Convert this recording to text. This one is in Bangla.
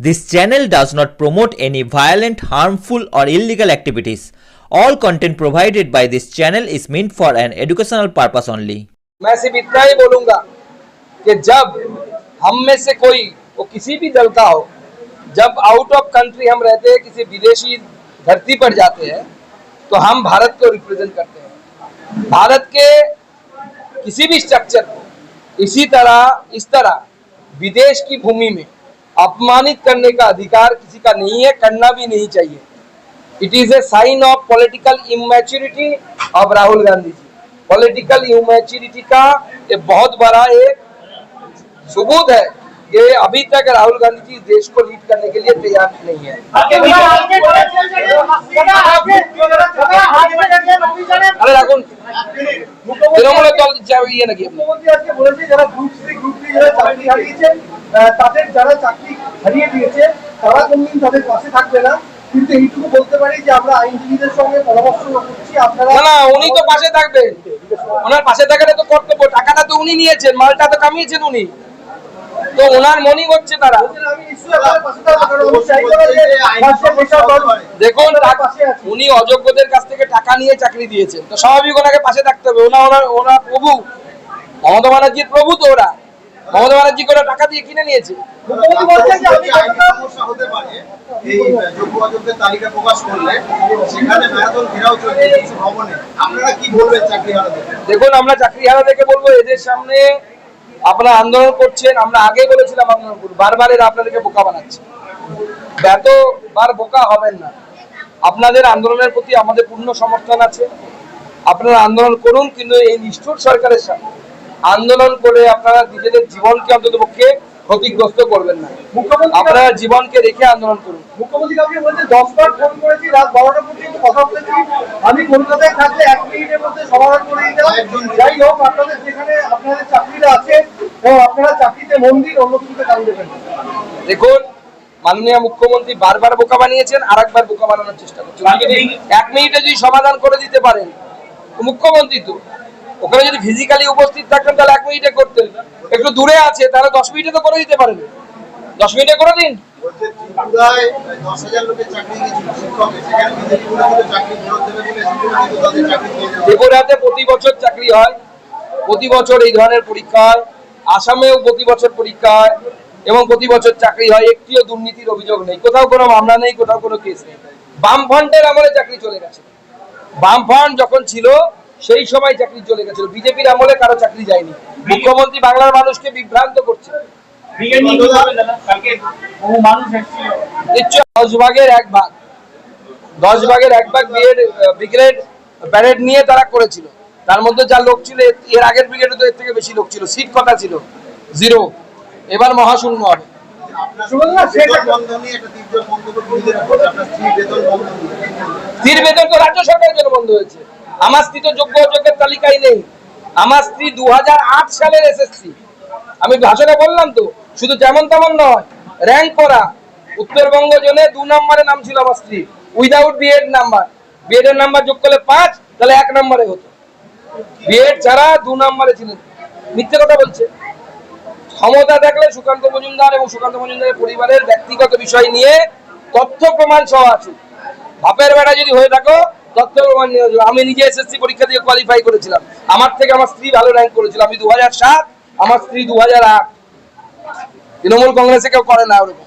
This channel does not promote any violent, harmful, or illegal activities. All content provided by this channel is meant for an educational purpose only. मैं सिर्फ़ इतना ही बोलूँगा कि जब हम में से कोई वो किसी भी दल का हो जब आउट ऑफ़ कंट्री हम रहते हैं किसी विदेशी धरती पर जाते हैं तो हम भारत को रिप्रेजेंट करते हैं भारत के किसी भी स्ट्रक्चर को इसी तरह इस तरह विदेश की भूमि में अपमानित करने का अधिकार किसी का नहीं है करना भी नहीं चाहिए it is a sign of political immaturity of Rahul Gandhi ji political immaturity का ये बहुत बड़ा एक सबूत है कि अभी तक राहुल गांधी जी देश को लीड करने के लिए तैयार नहीं है আরে রাখুন তৃণমূলের দল যা- ইয়ে নাকি আপনি তাদের যারা চাকরি হারিয়ে দিয়েছে তারা কোনদিন তাদের পাশে থাকবে না। কিন্তু এইটুকু বলতে পারি যে আমরা আইনজীবীদের সঙ্গে পরামর্শ করছি আপনারা না না উনি তো পাশে থাকবেন ওনার পাশে থাকাটা তো কর্তব্য। টাকাটা তো উনি নিয়েছেন মালটা তো কামিয়েছেন উনি। তো ওনার মনি হচ্ছে তারা। থাকব দেখুন উনি অযোগ্যদের কাছ থেকে টাকা নিয়ে চাকরি দিয়েছেন। তো স্বাভাবিক ওনাকে পাশে থাকতে হবে। ওনা ওনার ওনা প্রভু। মমতা ব্যানার্জির প্রভু তো ওরা। মমতা ব্যানার্জি করে টাকা দিয়ে কিনে নিয়েছে। মুখ্যমন্ত্রী বলছেন যে আমি আইনি কতটা সমস্যা হতে পারে এই যোগ্য অযোগ্যের তালিকা প্রকাশ করলে সেখানে ম্যারাথন ঘেরাও চলছে কিছু ভবনে আপনারা কি বলবেন চাকরি হারাতে দেখুন আমরা চাকরি হারাদেরকে বলব এদের সামনে আপনারা আন্দোলন করছেন আমরা আগে বলেছিলাম আন্দোলন করুন বারবার এরা আপনাদেরকে বোকা বানাচ্ছে। এত বার বোকা হবেন না। আপনাদের আন্দোলনের প্রতি আমাদের পূর্ণ সমর্থন আছে। আপনারা আন্দোলন করুন কিন্তু এই নিষ্ঠুর সরকারের সাথে আন্দোলন করে আপনারা নিজেদের জীবনকে অন্তত পক্ষে ক্ষতিগ্রস্ত করবেন না। আপনারা জীবনকে রেখে আন্দোলন করুন। মুখ্যমন্ত্রী কাউকে বলছে দশ ফোন করেছি রাত বারোটা পর্যন্ত কথা বলেছি আমি কলকাতায় থাকলে এক মিনিটের মধ্যে সমাধান করে দিতাম যাই হোক আপনাদের যেখানে আপনাদের চাকরিটা আছে এবং আপনারা চাকরিতে অন্য কিছুতে কান দেবেন দেখুন মাননীয় মুখ্যমন্ত্রী বারবার বোকা বানিয়েছেন আর একবার বোকা বানানোর চেষ্টা করছেন। এক মিনিটে যদি সমাধান করে দিতে পারেন মুখ্যমন্ত্রী তো ওখানে যদি ফিজিক্যালি উপস্থিত থাকতেন তাহলে এক মিনিটে করতেন। একটু দূরে আছে তাহলে দশ মিনিটে তো করে দিতে পারেন। দশ মিনিটে করে দিন। ত্রিপুরাতে প্রতি বছর চাকরি হয়। প্রতি বছর এই ধরনের পরীক্ষা হয়। আসামেও প্রতি বছর পরীক্ষা হয় এবং প্রতি বছর চাকরি হয়। একটিও দুর্নীতির অভিযোগ নেই। কোথাও কোনো মামলা নেই কোথাও কোনো কেস নেই। বাম ফ্রন্টের আমলে চাকরি চলে গেছে। বাম ফ্রন্ট যখন ছিল সেই সময় চাকরি চলে গেছিল। বিজেপির আমলে কারও চাকরি যায়নি। মুখ্যমন্ত্রী বাংলার মানুষকে বিভ্রান্ত করছে। দশ ভাগের এক ভাগ। দশ ভাগের এক ভাগ বিএড ব্রিগেড প্যারেড নিয়ে তারা করেছিল। তার মধ্যে যা লোক ছিল এর- আগের ব্রিগেডে তো এর থেকে বেশি লোক ছিল। সিট কটা ছিল। জিরো। এবার মহাশূন্য হবে? স্থির বেতন তো রাজ্য সরকারের জন্য বন্ধ হয়েছে। আমার স্ত্রী তো যোগ্য অযোগ্যের তালিকায় নেই। আমার স্ত্রী দু সালের এসএসসি। আমি ভাষণে বললাম তো, শুধু যেমন তেমন নয় র্যাঙ্ক করা। উত্তরবঙ্গ জোনে দু নম্বরে নাম ছিল আমার স্ত্রী without B Ed number B Ed এর নাম্বার যোগ করলে পাঁচ, তাহলে এক নম্বরে হতো। বিএড ছাড়া দু নম্বরে ছিলেন। মিথ্যে কথা বলছে। ক্ষমতা দেখলে সুকান্ত মজুমদার এবং সুকান্ত মজুমদারের পরিবারের ব্যক্তিগত বিষয় নিয়ে তথ্য প্রমাণ সহ আছে। বাপের বেটা যদি হয়ে থাকো আমি নিজে এসএসসি পরীক্ষা দিয়ে কোয়ালিফাই করেছিলাম। আমার থেকে আমার স্ত্রী ভালো র্যাঙ্ক করেছিল। আমি দু আমার স্ত্রী দু আট। তৃণমূল কংগ্রেসে কেউ করে না ওরকম।